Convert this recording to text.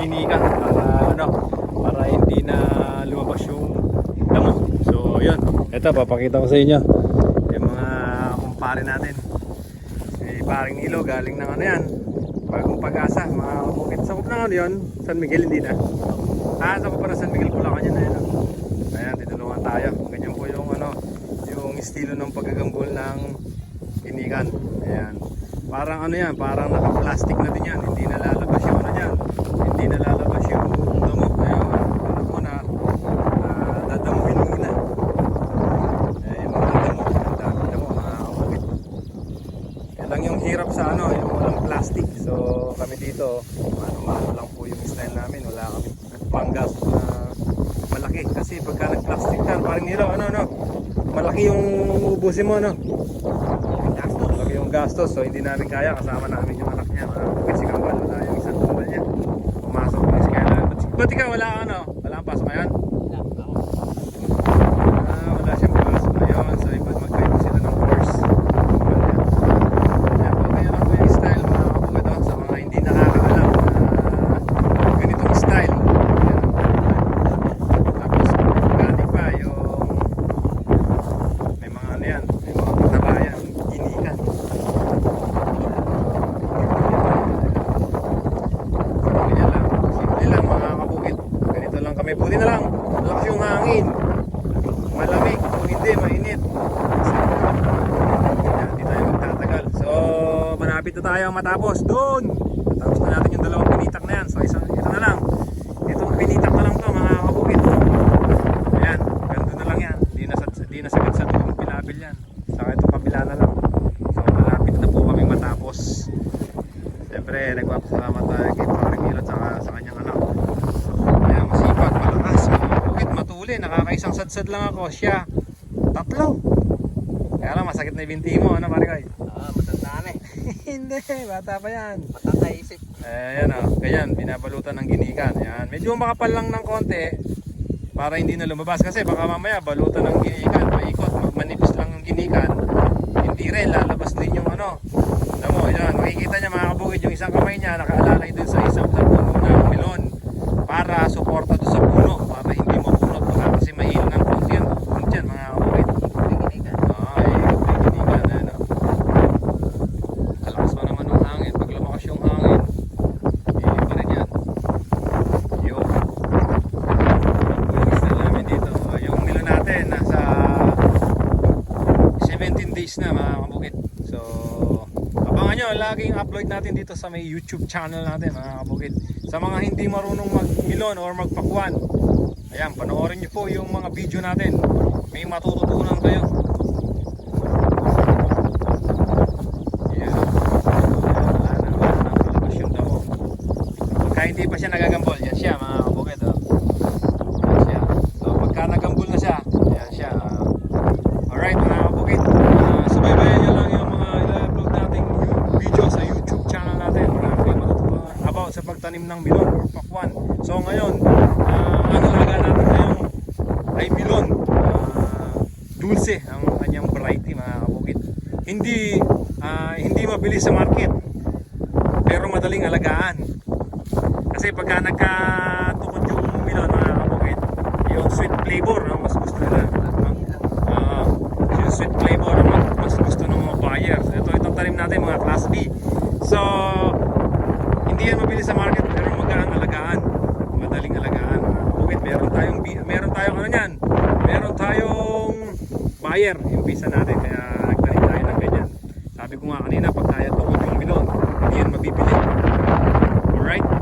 tinika para ah, ano para hindi na lumabas yung damo. So yun, ito papakita ko sa inyo yung mga kumpare natin. Si paring Nilo galing ng ano yan, bagong pag-asa, mga bukit sa na ano yun, San Miguel hindi na. Ah, sa para San Miguel Bulacan yun na yun. Ayan, tinulungan tayo. Ganyan po yung ano, yung estilo ng pagagambol ng inigan. Ayan. Parang ano yan, parang naka-plastic na din yan, hindi na lalabas yung ano yan, hindi na lalabas yung damo. Ayan, ano muna, ah, dadamuhin muna. Eh, yung mga damo, dami damo, mga kabukit. Yan lang yung hirap sa ano, yung walang plastic. So kami dito, ano-ano lang po yung style namin. Wala kami panggas na malaki. Kasi pagka nag-plastic ka, parang nilo, ano, ano, malaki yung ubusin mo, no? Gastos. So hindi namin kaya. Kasama namin yung anak niya. Mga kapit si. Wala yung isang kumpal niya. Pumasok si Kailan. Ba't- Ba't ikaw wala ano? Wala kang pasok ngayon? Ah, wala siyang pasok ngayon. So iba magkaiba sila ng course. Yan po, kaya lang po yung style mga kapatid oh, sa mga hindi nakakaalam na ganitong style. Yan. Tapos galing pa yung may mga ano yan, may mga patabayan, ginikan. Ganyan lang, simple lang mga kabukit. Ganito lang kami. Buti na lang, lakas yung hangin. Malamig, kung hindi, mainit. Hindi tayo magtatagal. So, malapit na tayo matapos. Doon! Tapos na natin yung dalawang pinitak na yan. So, isa, ito na lang. Itong pinitak na lang to mga kabukit. Ayan, ganito na lang yan. Di na, di na sagad sa doon pilabil yan. Saka itong kabila na lang. So, malapit na po kami matapos. Siyempre, nagpapasalamat tayo kay Paring Milo at saka sa kanyang anak. Kaya masipag, malakas, matuli. Nakakaisang sadsad lang ako. Siya, tatlo. Kaya lang, masakit na yung binti mo. Ano, pare koy? Ah, matanda na eh. Hindi, bata pa yan. Matataisip. Eh, yan o. Ganyan, binabalutan ng ginikan. Yan. Medyo makapal lang ng konti para hindi na lumabas. Kasi baka mamaya balutan ng ginikan. Maikot, manipis lang yung ginikan. Hindi rin, lalabas din yung ano. Alam mo, yan. Makikita niya mga kabukid yung isang kamay niya nakaalalay dun sa isang sa puno ng melon. Para suporta doon sa puno. Para hindi mapunot. Baka kasi mahilo ng konti yan. Konti yan mga kabukid. Pagkinikan. Ay, ginikan. Ano. Kalakas pa naman ng hangin. Pag lumakas yung hangin, hindi pa rin yan. Yung yung style namin dito. Ah, Yung milo natin, nasa 17 days na mga kabukit. So, abangan nyo, laging upload natin dito sa may YouTube channel natin mga kabukit. Sa mga hindi marunong magmilon or magpakwan, ayan, panoorin nyo po yung mga video natin. May matututunan kayo. Ayan. Pagka hindi pa siya nagagambol, yan siya mga kabukit. Oh. Yan siya. So pagka nagambol na siya, yan siya. ah. alright mga kabukit. Uh, subaybayan nyo lang yung mga i-upload nating video sa YouTube channel natin. Marami kayo matutunan about sa pagtanim ng milon or pakwan. So ngayon, ah, ang alaga natin ngayon ay milon. Ah, dulce ang kanyang variety mga kabukit. Hindi ah, hindi mabilis sa market pero madaling alagaan. Kasi pagka nagkatukod yung milon mga kabukit, yung sweet flavor ang mas gusto nila. Ah, yung sweet flavor ang mas- gusto ng mga buyers. Ito itong tanim natin mga class B. So hindi yan mabilis sa market pero magaan alagaan. Madaling alagaan. mga kabukit. Meron tayong meron tayong ano niyan? Meron tayong fire yung natin kaya nagtanim tayo ng ganyan. Sabi ko nga kanina pag kaya tungkol yung milon hindi yan mabibili. Alright?